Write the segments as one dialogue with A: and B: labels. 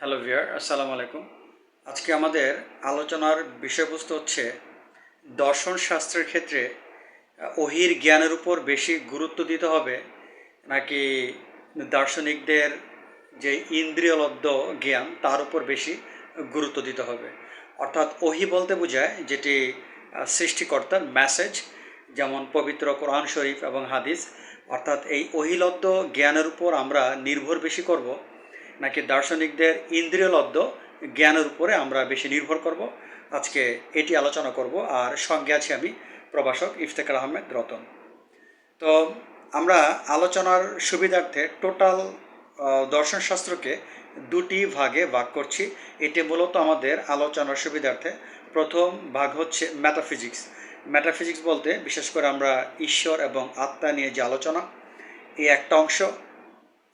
A: Hello ভিয়ার আসসালামু আলাইকুম। আজকে আমাদের আলোচনার বিষয়বস্তু হচ্ছে দর্শন শাস্ত্রের ক্ষেত্রে ওহির জ্ঞানের উপর বেশি গুরুত্ব দিতে হবে নাকি দার্শনিকদের যে ইন্দ্রিয়লব্ধ জ্ঞান, তার উপর বেশি গুরুত্ব দিতে হবে। অর্থাৎ ওহি বলতে বোঝায় যেটি সৃষ্টিকর্তার মেসেজ যেমন পবিত্র কোরআন শরীফ এবং হাদিস। অর্থাৎ এই ওহিলব্ধ জ্ঞানের উপর আমরা নির্ভর বেশি করব। নাকি দার্শনিকদের ইন্দ্রিয়লব্ধ জ্ঞানের উপরে আমরা বেশি নির্ভর করব? আজকে এটি আলোচনা করব, আর সঙ্গে আছি আমি প্রভাষক ইফতেখার আহমেদ রতন। তো আমরা আলোচনার সুবিধার্থে টোটাল দর্শনশাস্ত্রকে দুটি ভাগে ভাগ করছি। এটি মূলত আমাদের আলোচনার সুবিধার্থে। প্রথম ভাগ হচ্ছে ম্যাটাফিজিক্স ম্যাটাফিজিক্স বলতে বিশেষ করে আমরা ঈশ্বর এবং আত্মা নিয়ে যে আলোচনা, এই একটা অংশ,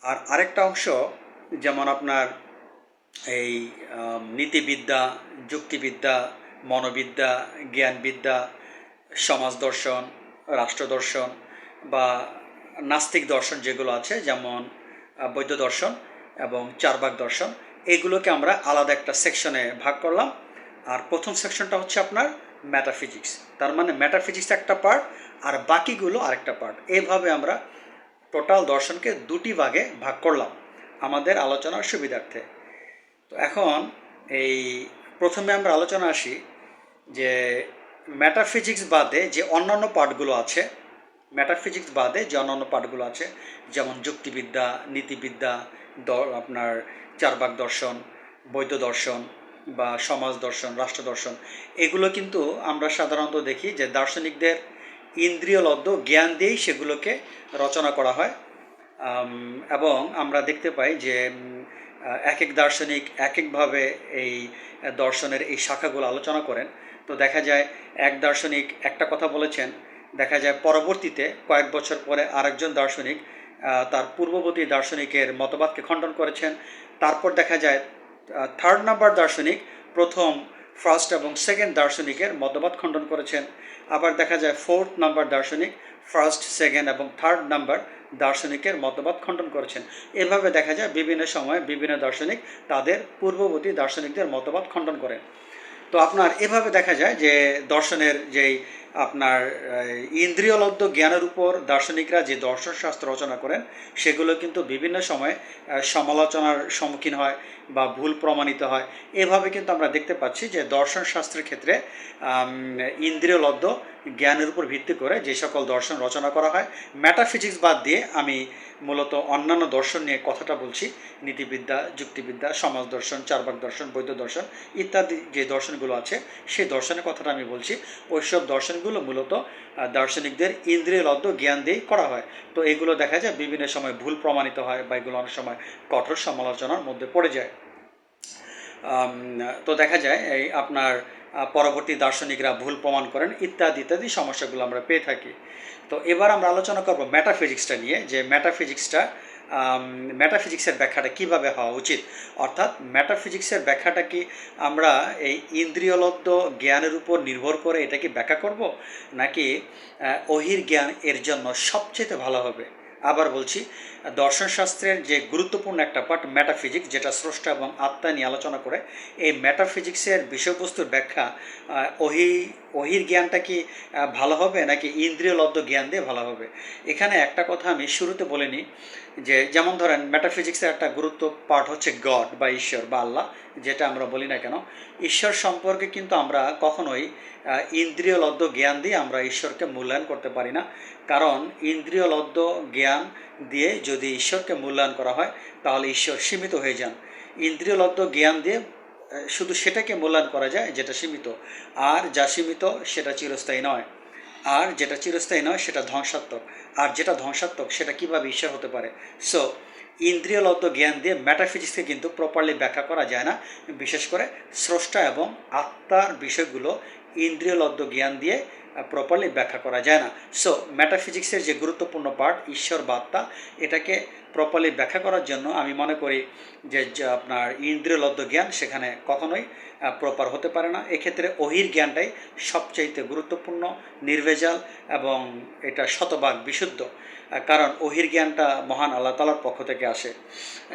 A: আর আরেকটা অংশ যেমন আপনার এই নীতিবিদ্যা, যুক্তিবিদ্যা, মনোবিদ্যা, জ্ঞানবিদ্যা, সমাজ দর্শন, রাষ্ট্র দর্শন বা নাস্তিক দর্শন যেগুলো আছে, যেমন বৌদ্ধ দর্শন এবং চারবাক দর্শন, এগুলোকে আমরা আলাদা একটা সেকশনে ভাগ করলাম। আর প্রথম সেকশনটা হচ্ছে আপনার ম্যাটাফিজিক্স তার মানে ম্যাটাফিজিক্স একটা পার্ট আর বাকিগুলো আরেকটা পার্ট এইভাবে আমরা টোটাল দর্শনকে দুটি ভাগে ভাগ করলাম। আমাদের আলোচনার সুবিধার্থে। তো এখন এই প্রথমে আমরা আলোচনা আসি যে ম্যাটাফিজিক্স বাদে যে অন্যান্য পাঠগুলো আছে ম্যাটাফিজিক্স বাদে যে অন্যান্য পাঠগুলো আছে, যেমন যুক্তিবিদ্যা, নীতিবিদ্যা দ- আপনার চারবাক দর্শন, বৈদ্য দর্শন বা সমাজ দর্শন, রাষ্ট্র দর্শন, এগুলো কিন্তু আমরা সাধারণত দেখি যে দার্শনিকদের ইন্দ্রিয়লব্ধ জ্ঞান দিয়েই সেগুলোকে রচনা করা হয়। এবং আমরা দেখতে পাই যে এক এক দার্শনিক এক একভাবে এই দর্শনের এই শাখাগুলো আলোচনা করেন। তো দেখা যায় এক দার্শনিক একটা কথা বলেছেন, দেখা যায় পরবর্তীতে কয়েক বছর পরে আরেকজন দার্শনিক তার পূর্ববর্তী দার্শনিকের মতবাদকে খণ্ডন করেছেন। তারপর দেখা যায় থার্ড নাম্বার দার্শনিক প্রথম ফার্স্ট এবং সেকেন্ড দার্শনিকের মতবাদ খণ্ডন করেছেন। আবার দেখা যায় ফোর্থ নাম্বার দার্শনিক ফার্স্ট সেকেন্ড এবং থার্ড নাম্বার দার্শনিকের মতবাদ খণ্ডন করেছেন। এভাবে দেখা যায় বিভিন্ন সময়ে বিভিন্ন দার্শনিক তাদের পূর্ববর্তী দার্শনিকদের মতবাদ খণ্ডন করেন। তো আপনার এভাবে দেখা যায় যে দর্শনের যেই আপনার ইন্দ্রিয়লব্ধ জ্ঞানের উপর দার্শনিকরা যে দর্শন শাস্ত্র রচনা করেন, সেগুলো কিন্তু বিভিন্ন সময়ে সমালোচনার সম্মুখীন হয় বা ভুল প্রমাণিত হয়। এভাবে কিন্তু আমরা দেখতে পাচ্ছি যে দর্শন শাস্ত্রের ক্ষেত্রে ইন্দ্রিয়লব্ধ জ্ঞানের উপর ভিত্তি করে যে সকল দর্শন রচনা করা হয়। ম্যাটাফিজিক্স বাদ দিয়ে আমি মূলত অন্যান্য দর্শন নিয়ে কথাটা বলছি। নীতিবিদ্যা, যুক্তিবিদ্যা, সমাজ দর্শন, চারবাক দর্শন, বৈদ্য দর্শন ইত্যাদি যে দর্শনগুলো আছে, সেই দর্শনের কথাটা আমি বলছি। ওইসব দর্শনগুলো মূলত দার্শনিকদের ইন্দ্রিয়লব্ধ জ্ঞান দিয়েই করা হয়। তো এগুলো দেখা যায় বিভিন্ন সময় ভুল প্রমাণিত হয় বা এগুলো অনেক সময় কঠোর সমালোচনার মধ্যে পড়ে যায়। তো দেখা যায় এই আপনার পরবর্তী দার্শনিকরা ভুল প্রমাণ করেন, ইত্যাদি ইত্যাদি সমস্যাগুলো আমরা পেয়ে থাকি। তো এবার আমরা আলোচনা করব ম্যাটাফিজিক্সটা নিয়ে, যে ম্যাটাফিজিক্সটা ম্যাটাফিজিক্সের ব্যাখ্যাটা কীভাবে হওয়া উচিত? অর্থাৎ ম্যাটাফিজিক্সের ব্যাখ্যাটা কি আমরা এই ইন্দ্রিয়লব্ধ জ্ঞানের উপর নির্ভর করে এটাকে ব্যাখ্যা করব? নাকি অহির জ্ঞান এর জন্য সবচেয়ে ভালো হবে? আবার বলছি দর্শনশাস্ত্রের যে গুরুত্বপূর্ণ একটা পার্ট ম্যাটাফিজিক্স যেটা স্রষ্টা এবং আত্মা নিয়ে আলোচনা করে, এই ম্যাটাফিজিক্সের বিষয়বস্তুর ব্যাখ্যা ওহি, ওহির জ্ঞানটা কি ভালো হবে নাকি ইন্দ্রিয়লব্ধ জ্ঞান দিয়ে ভালো হবে? এখানে একটা কথা আমি শুরুতে বলে নিই যে যেমন ধরেন ম্যাটাফিজিক্সের একটা গুরুত্ব পার্ট হচ্ছে গড বা ঈশ্বর বা আল্লাহ, যেটা আমরা বলি না কেন, ঈশ্বর সম্পর্কে কিন্তু আমরা কখনোই ইন্দ্রিয়লব্ধ জ্ঞান দিয়ে আমরা ঈশ্বরকে মূল্যায়ন করতে পারি না। কারণ ইন্দ্রিয়লব্ধ জ্ঞান দিয়ে যদি ঈশ্বরকে মূল্যায়ন করা হয়, তাহলে ঈশ্বর সীমিত হয়ে যান। ইন্দ্রিয়লব্ধ জ্ঞান দিয়ে শুধু সেটাকে মূল্যায়ন করা যায় যেটা সীমিত। আর যা সীমিত, সেটা চিরস্থায়ী নয়। আর যেটা চিরস্থায়ী নয়, সেটা ধ্বংসাত্মক। আর যেটা ধ্বংসাত্মক, সেটা কীভাবে ঈশ্বর হতে পারে? সো ইন্দ্রিয়লব্ধ জ্ঞান দিয়ে ম্যাটাফিজিক্সকে কিন্তু প্রপারলি ব্যাখ্যা করা যায় না। বিশেষ করে স্রষ্টা এবং আত্মার বিষয়গুলো ইন্দ্রিয়লব্ধ জ্ঞান দিয়ে প্রপারলি ব্যাখ্যা করা যায় না। সো ম্যাটাফিজিক্সের যে গুরুত্বপূর্ণ পার্ট ঈশ্বর বার্তা, এটাকে প্রপারলি ব্যাখ্যা করার জন্য আমি মনে করি যে আপনার ইন্দ্রিয়লব্ধ জ্ঞান সেখানে কখনোই প্রপার হতে পারে না। এক্ষেত্রে অহির জ্ঞানটাই সবচাইতে গুরুত্বপূর্ণ, নির্ভেজাল এবং এটা শতভাগ বিশুদ্ধ। কারণ অহির জ্ঞানটা মহান আল্লাহ তালার পক্ষ থেকে আসে।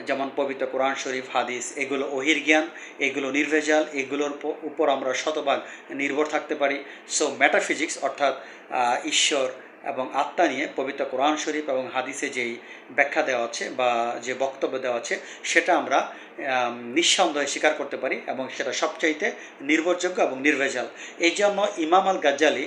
A: যেমন পবিত্র কোরআন শরীফ, হাদিস, এগুলো অহির জ্ঞান, এগুলো নির্ভেজাল, এগুলোর উপর আমরা শতভাগ নির্ভর থাকতে পারি। সো ম্যাটাফিজিক্স অর্থাৎ ঈশ্বর এবং আত্মা নিয়ে পবিত্র কোরআন শরীফ এবং হাদিসে যেই ব্যাখ্যা দেওয়া আছে বা যে বক্তব্য দেওয়া আছে সেটা আমরা আম, নিঃসন্দেহে স্বীকার করতে পারি এবং সেটা সবচাইতে নির্ভরযোগ্য এবং নির্ভেজাল। এই জন্য ইমাম আল গাজ্জালি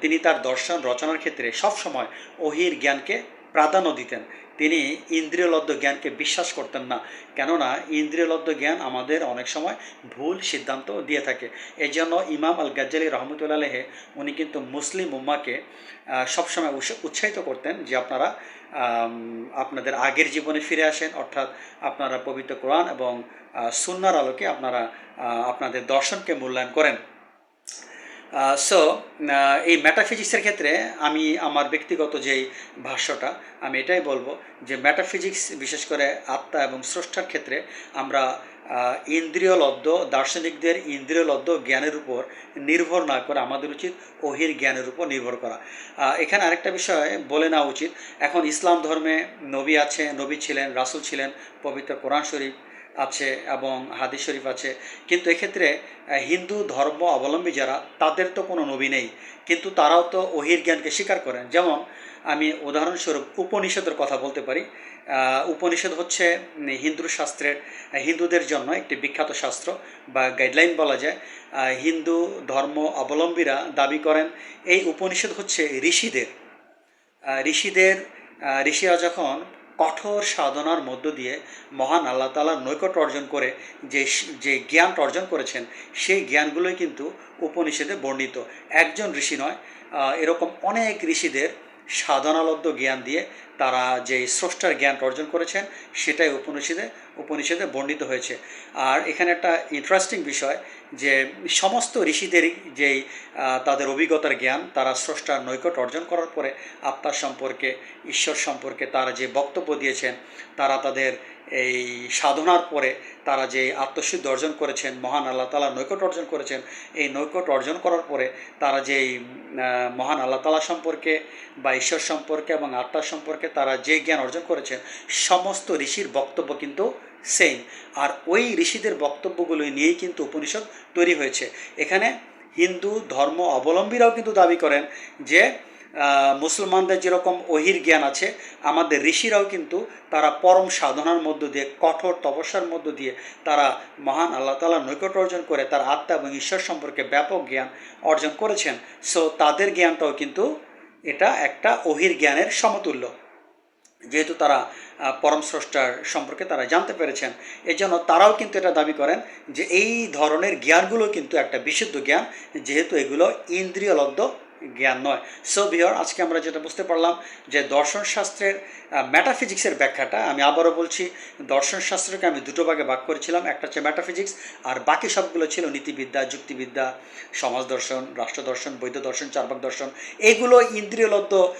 A: তিনি তার দর্শন রচনার ক্ষেত্রে সবসময় অহির জ্ঞানকে প্রাধান্য দিতেন। তিনি ইন্দ্রিয়লব্ধ জ্ঞানকে বিশ্বাস করতেন না। কেননা ইন্দ্রিয়লব্ধ জ্ঞান আমাদের অনেক সময় ভুল সিদ্ধান্ত দিয়ে থাকে। এই জন্য ইমাম আল গাজ্জালি রহমতুল্লাহ আলহে উনি কিন্তু মুসলিম উম্মাকে সবসময় উৎস- উৎসাহিত করতেন যে আপনারা আপনাদের আগের জীবনে ফিরে আসেন। অর্থাৎ আপনারা পবিত্র কোরআন এবং সুন্নার আলোকে আপনারা আপনাদের দর্শনকে মূল্যায়ন করেন। সো এই ম্যাটাফিজিক্সের ক্ষেত্রে আমি আমার ব্যক্তিগত যেই ভাষ্যটা, আমি এটাই বলব যে ম্যাটাফিজিক্স বিশেষ করে আত্মা এবং স্রষ্টার ক্ষেত্রে আমরা ইন্দ্রিয়লব্ধ দার্শনিকদের ইন্দ্রিয়লব্ধ জ্ঞানের উপর নির্ভর না করে আমাদের উচিত অহির জ্ঞানের উপর নির্ভর করা। এখানে আরেকটা বিষয় বলে নেওয়া উচিত, এখন ইসলাম ধর্মে নবী আছে, নবী ছিলেন, রাসুল ছিলেন, পবিত্র কোরআন শরীফ আছে এবং হাদিস শরীফ আছে। কিন্তু এক্ষেত্রে হিন্দু ধর্ম অবলম্বী যারা, তাদের তো কোনো নবী নেই। কিন্তু তারাও তো ওহির জ্ঞানকে স্বীকার করেন। যেমন, আমি উদাহরণস্বরূপ উপনিষদের কথা বলতে পারি। উপনিষদ হচ্ছে হিন্দু শাস্ত্রের হিন্দুদের জন্য একটি বিখ্যাত শাস্ত্র বা গাইডলাইন বলা যায়। হিন্দু ধর্ম অবলম্বীরা দাবি করেন, এই উপনিষদ হচ্ছে ঋষিদের। ঋষিদের ঋষিরা যখন কঠোর সাধনার মধ্য দিয়ে মহান আল্লাহ তালার নৈকট অর্জন করে যে যে জ্ঞান অর্জন করেছেন, সেই জ্ঞানগুলোই কিন্তু উপনিষদে বর্ণিত। একজন ঋষি নয় এরকম অনেক ঋষিদের সাধনালব্ধ জ্ঞান দিয়ে তারা যে স্রষ্টার জ্ঞান অর্জন করেছেন, সেটাই উপনিষদে উপনিষদে বর্ণিত হয়েছে। আর এখানে একটা ইন্টারেস্টিং বিষয় যে সমস্ত ঋষিদেরই যেই তাদের অভিজ্ঞতার জ্ঞান, তারা স্রষ্টার নৈকট অর্জন করার পরে আত্মার সম্পর্কে, ঈশ্বর সম্পর্কে তারা যে বক্তব্য দিয়েছেন, তারা তাদের এই সাধনার পরে তারা যে আত্মশুদ্ধি অর্জন করেছেন, মহান আল্লাহ তালা নৈকট অর্জন করেছেন, এই নৈকট অর্জন করার পরে তারা যেই মহান আল্লাহ তালা সম্পর্কে বা ঈশ্বর সম্পর্কে এবং আত্মার সম্পর্কে তারা যে জ্ঞান অর্জন করেছেন, সমস্ত ঋষির বক্তব্য কিন্তু সেম আর ওই ঋষিদের বক্তব্যগুলো নিয়েই কিন্তু উপনিষদ তৈরি হয়েছে। এখানে হিন্দু ধর্ম অবলম্বীরাও কিন্তু দাবি করেন যে মুসলমানদের যেরকম অহির জ্ঞান আছে, আমাদের ঋষিরাও কিন্তু তারা পরম সাধনার মধ্য দিয়ে, কঠোর তপস্যার মধ্য দিয়ে তারা মহান আল্লাহ তালা নৈকট অর্জন করে তার আত্মা এবং ঈশ্বর সম্পর্কে ব্যাপক জ্ঞান অর্জন করেছেন। সো তাদের জ্ঞানটাও কিন্তু এটা একটা অহির জ্ঞানের সমতুল্য। যেহেতু তারা পরম স্রষ্টার সম্পর্কে তারা জানতে পেরেছেন এই জন্য তারাও কিন্তু এটা দাবি করেন যে এই ধরনের জ্ঞানগুলো কিন্তু একটা বিশুদ্ধ জ্ঞান, যেহেতু এগুলো ইন্দ্রিয়লব্ধ জ্ঞান নয়। সো বিহর আজকে আমরা যেটা বুঝতে পারলাম যে দর্শনশাস্ত্রের ম্যাটাফিজিক্সের ব্যাখ্যাটা, আমি আবারও বলছি দর্শনশাস্ত্রকে আমি দুটো ভাগে ভাগ করেছিলাম। একটা হচ্ছে ম্যাটাফিজিক্স আর বাকি সবগুলো ছিল নীতিবিদ্যা, যুক্তিবিদ্যা, সমাজ দর্শন, রাষ্ট্র দর্শন, বৈধ দর্শন, চারবাক দর্শন। এগুলো ইন্দ্রিয়লব্ধ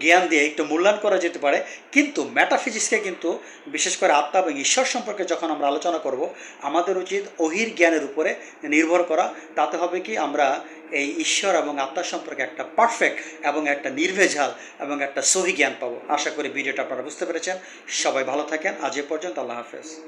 A: জ্ঞান দিয়ে একটু মূল্যায়ন করা যেতে পারে। কিন্তু ম্যাটাফিজিক্সকে কিন্তু, বিশেষ করে আত্মা এবং ঈশ্বর সম্পর্কে যখন আমরা আলোচনা করব, আমাদের উচিত অহির জ্ঞানের উপরে নির্ভর করা। তাতে হবে কি? আমরা এই ঈশ্বর এবং আত্মা সম্পর্কে একটা পারফেক্ট এবং একটা নির্ভেজাল এবং একটা সহি জ্ঞান পাবো। আশা করি ভিডিওটা আপনারা বুঝতে পেরেছেন। সবাই ভালো থাকেন। আজ এ পর্যন্ত আল্লাহ হাফেজ।